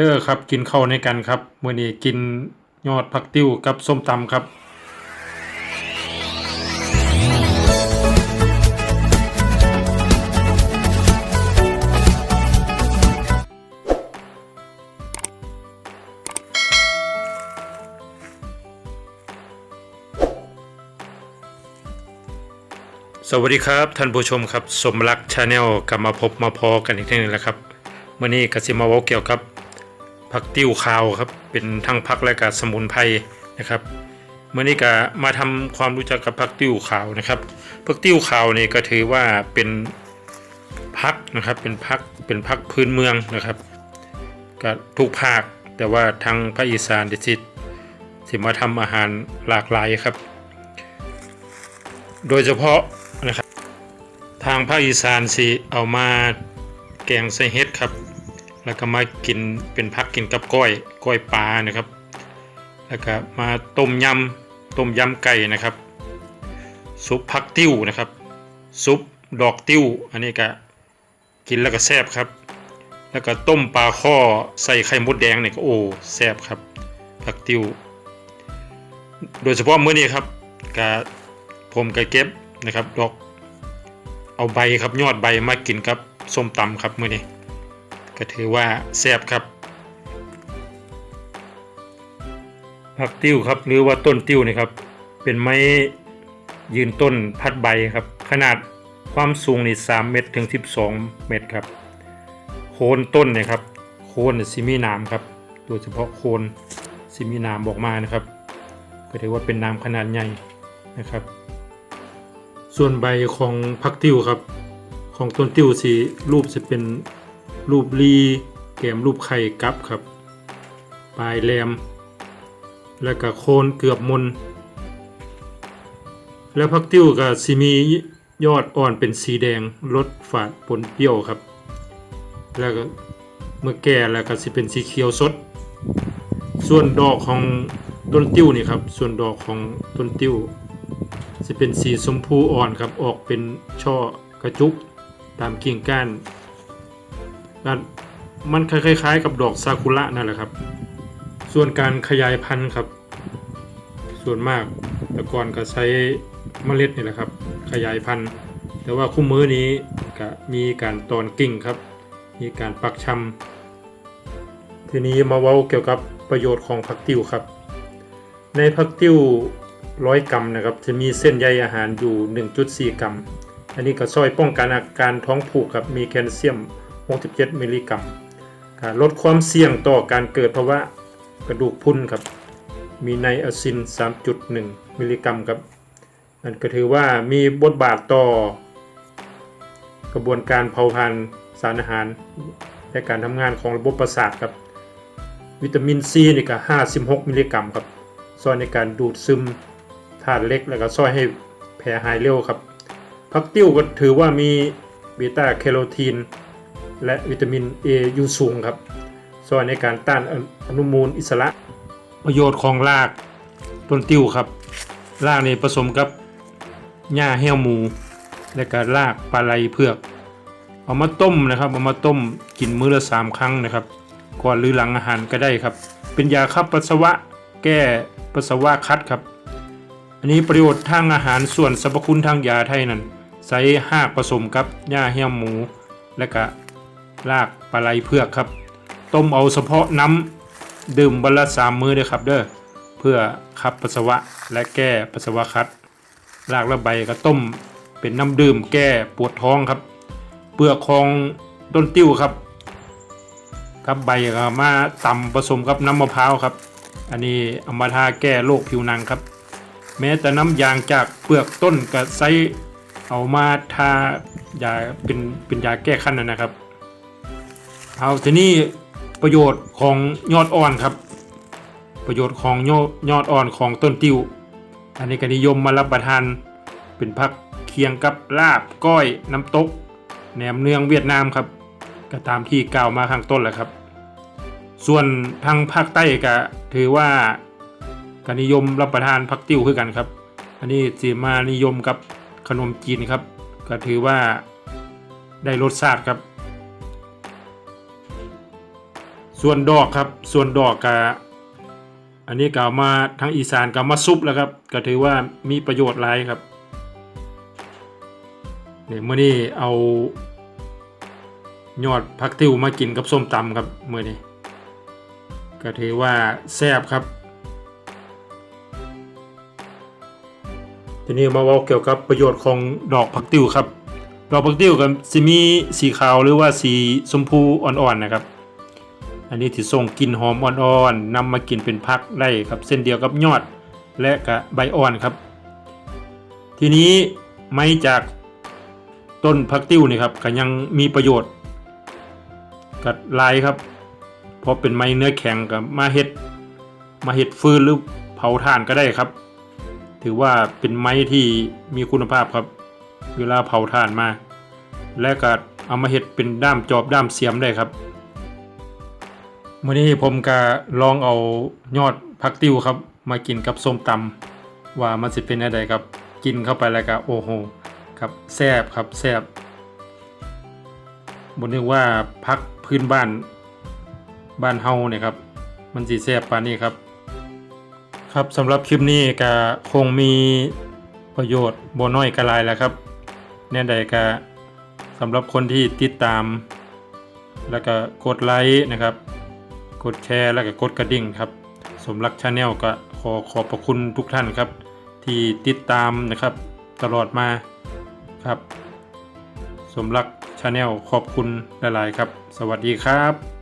ด้อครับกินข้าวในกันครับมื้อนี้กินยอดผักติ้วกับส้มตำครับสวัสดีครับท่านผู้ชมครับ สมรักชาแนลกลับมาพบมาพอกันอีกทีหนึงแล้วครับเมื่อนี้กสิมาวเกี่ยวกับ ผักติ้วขาวครับ เป็นทั้งผักและก็สมุนไพรนะครับเมื่อนี้ก็มาทำความรู้จักกับผักติ้วขาวนะครับผักติ้วขาวนี่ก็ถือว่าเป็นผักนะครับเป็นผักเป็นผักพื้นเมืองนะครับก็ทุกภาคแต่ว่าทางภาคอีสานเดซิสิมาทำอาหารหลากหลายครับ โดยเฉพาะนะครับ ทางภาคอีสานสิเอามาแกงใส่เห็ดครับ แล้วก็มากินเป็นพักกินกับก้อยก้อยปลานะครับ แล้วก็มาต้มยำต้มยำไก่นะครับ ซุปผักติ้วนะครับ ซุปดอกติ้ว อันนี้ก็กินแล้วก็แซ่บครับ แล้วก็ต้มปลาข้อใส่ไข่มดแดงเนี่ยก็โอ้แซ่บครับผักติ้ว โดยเฉพาะมื้อนี้ครับก็ผมก็เก็บนะครับดอกเอาใบครับยอดใบมากินกับส้มตำครับมื้อนี้ ก็ถือว่าแซ่บครับผักติ้วครับ หรือว่าต้นติ้วนี่ครับ เป็นไม้ยืนต้นพัดใบครับ ขนาดความสูงนี่3เมตรถึง 12 เมตรครับ โคนต้นเนี่ยครับ โคนเนี่ยสิมีน้ำครับ โดยเฉพาะโคนสิมีน้ำออกมานะครับ ก็ถือว่าเป็นน้ำขนาดใหญ่นะครับ ส่วนใบของผักติ้วครับ ของต้นติ้วสีรูปจะเป็น รูปลีแกมรูปไข่กับครับ ปลายแหลม แล้วก็โคนเกือบมน แล้วผักติ้วก็สิมียอดอ่อนเป็นสีแดงรสฝาดปนเปรี้ยวครับ แล้วก็เมื่อแก่แล้วก็สิเป็นสีเขียวสด ส่วนดอกของต้นติ้วนี่ครับ ส่วนดอกของต้นติ้วจะเป็นสีชมพูอ่อนครับ ออกเป็นช่อกระจุกตามกิ่งก้าน มันคล้ายๆ กับดอกซากุระนั่นแหละครับ ส่วนการขยายพันธุ์ครับ ส่วนมากแต่ก่อนก็ใช้เมล็ดนี่แหละครับ ขยายพันธุ์ แต่ว่าคู่มือนี้ก็มีการตอนกิ่งครับ มีการปักชำทีนี้มาเว้าเกี่ยวกับประโยชน์ของผักติ้วครับ ในผักติ้วร้อยกรัมนะครับจะมีเส้นใยอาหารอยู่ 1.4 กรัม อันนี้ก็ช่วยป้องกันอาการท้องผูกครับมีแคลเซียม 67มิลลิกรัมก็ลดความเสี่ยงต่อการเกิดภาวะกระดูกพรุนครับ มีไนอะซิน 3.1 มิลลิกรัมครับนั่นก็ถือว่ามีบทบาทต่อกระบวนการเผาผลาญสารอาหาร และการทำงานของระบบประสาทครับ วิตามินซีนี่ก็ 56 มิลลิกรัมครับช่วยในการดูดซึมธาตุเล็กแล้วก็ช่วยให้แผลหายเร็วครับ ผักติ้วก็ถือว่ามีเบต้าแคโรทีน และวิตามิน A อยู่สูงครับช่วยในการต้านอนุมูลอิสระ ประโยชน์ของรากต้นติ้วครับ รากนี่ผสมกับหญ้าแห้วหมู และก็รากปลาไหลเผือก เอามาต้มนะครับ เอามาต้มกินมื้อละสามครั้งนะครับ ก่อนหรือหลังอาหารก็ได้ครับ เป็นยาขับปัสสาวะแก้ปัสสาวะคัดครับ อันนี้ประโยชน์ทางอาหารส่วนสรรพคุณทางยาไทยนั่นใส่หากผสมกับหญ้าเหี้ยมหมู และก็ รากปลาไหลเผือกครับ ต้มเอาเฉพาะน้ำดื่มวันละสามมื้อเด้อครับเด้อเพื่อขับปัสสาวะและแก้ปัสสาวะคัดรากและใบก็ต้มเป็นน้ำดื่มแก้ปวดท้องครับ เปลือกของต้นติ้วครับครับใบก็มาตำผสมกับน้ำมะพร้าวครับ อันนี้เอามาทาแก้โรคผิวหนังครับ แม้แต่น้ำยางจากเปลือกต้นก็ใช้เอามาทายาเป็นเป็นยาแก้คันนนะครับ เอาทีนี้ประโยชน์ของยอดอ่อนครับ ประโยชน์ของยอดยอดอ่อนของต้นติ้ว อันนี้ก็นิยมมารับประทานเป็นผักเคียงกับลาบก้อยน้ำตกแหนมเนืองเวียดนามครับก็ตามที่กล่าวมาข้างต้นแหละครับ ส่วนทางภาคใต้ก็ถือว่าก็นิยมรับประทานผักติ้วคือกันครับ อันนี้สีมานิยมกับขนมจีนครับ ก็ถือว่าได้รสชาติครับ ส่วนดอกครับ ส่วนดอกกะอันนี้ก็เอามาทางอีสานก็เอามาซุปแล้วครับ ก็ถือว่ามีประโยชน์หลายครับเนี่ยเมื่อนี้เอายอดผักติ้วมากินกับส้มตำครับเมื่อนี้ก็ถือว่าแซ่บครับ ทีนี้มาเว่าเกี่ยวกับประโยชน์ของดอกผักติ้วครับ ดอกผักติ้วกับสิมีสีขาวหรือว่าสีชมพูอ่อนๆนะครับ อันนี้ที่ส่งกลิ่นหอมอ่อนๆนำมากินเป็นพักได้ครับเส้นเดียวกับยอดและกะใบอ่อนครับ ทีนี้ไม้จากต้นผักติ้วนี่ครับก็ยังมีประโยชน์กับลายครับ เพราะเป็นไม้เนื้อแข็งกับมาเฮ็ดมาเฮ็ดฟืนหรือเผาถ่านก็ได้ครับ ถือว่าเป็นไม้ที่มีคุณภาพครับ เวลาเผาถ่านมา และก็เอามาเฮ็ดเป็นด้ามจอบด้ามเสียมได้ครับ มื้อนี้ผมก็ลองเอายอดผักติ้วครับ มากินกับส้มตำว่ามันสิเป็นอะไรครับ กินเข้าไปแล้วก็โอ้โหครับแซบครับแซบบ่นึกว่าพักพื้นบ้านบ้านเฮาเนี่ยครับ มันสิแซบปานนี้ครับ ครับสำหรับคลิปนี้ก็คงมีประโยชน์บน้อยก็หลายแล้วครับ แน่ใดก็สำหรับคนที่ติดตาม แล้วก็กดไลค์นะครับ กดแชร์แล้วก็กดกระดิ่งครับ สมรักชาแนลก็ขอขอบพระคุณทุกท่านครับ ที่ติดตามนะครับตลอดมาครับ สมรักชาแนลขอบคุณหลาย ๆ ครับ สวัสดีครับ